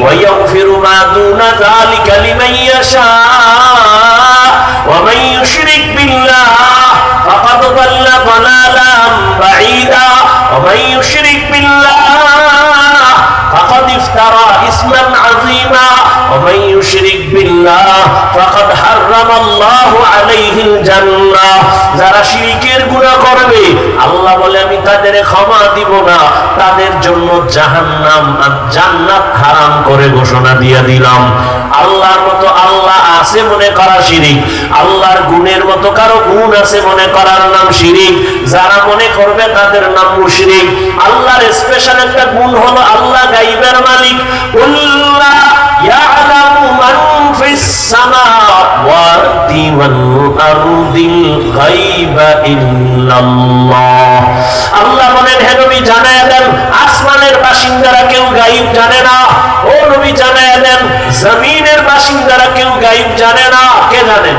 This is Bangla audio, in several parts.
ويغفر ما دون ذلك لمن يشاء ومن يشرك بالله فقد ضل ضلالا بعيدا ومن يشرك بالله فقد افترى اسما عظيما ومن يشرك بالله فقد حرم যারা শিরকের গুনাহ করবে, আল্লাহ বলে, আমি তাদের ক্ষমা দিব না। তাদের জন্য জাহান্নাম জান্নাত হারাম করে ঘোষণা দিয়ে দিলাম। আল্লাহর মতো আল্লাহ আছে মনে করা শিরিক। আল্লাহর গুণের মতো কারও গুণ আছে মনে করার নাম শিরিক। যারা মনে করবে তাদের নাম মুশরিক। আল্লাহর স্পেশাল একটা গুণ হলো আল্লাহ গাইবের মালিক। আল্লাহ বলেন, হে নবী জানায় দেন, আসমানের বাসিন্দারা কেউ গায়ব জানে না। ও নবী জানায় দেন, জমিনের বাসিন্দারা কেউ গায়ব জানে না। কে জানেন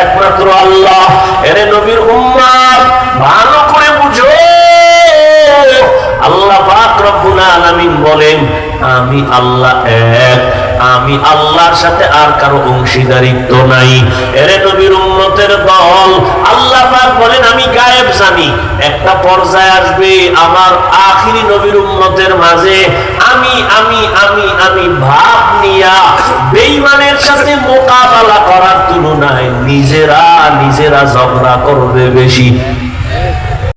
একমাত্র আল্লাহ। এর নবীর আলামিন বলেন, আমি আল্লাহ এক, আমি আল্লাহর সাথে আর কারও অংশীদারিত্ব নাই। এরে নবীর উম্মতের দল, আল্লাহ পাক বলেন, আমি গায়েব জানি, একটা পর্যায়ে আসবে আমার আখিরি নবীর উম্মতের মাঝে। আমি আমি আমি আমি ভাব নিয়া বেঈমানের সাথে মোকাবেলা করার তুলনায় নিজেরা নিজেরা ঝগড়া করবে বেশি।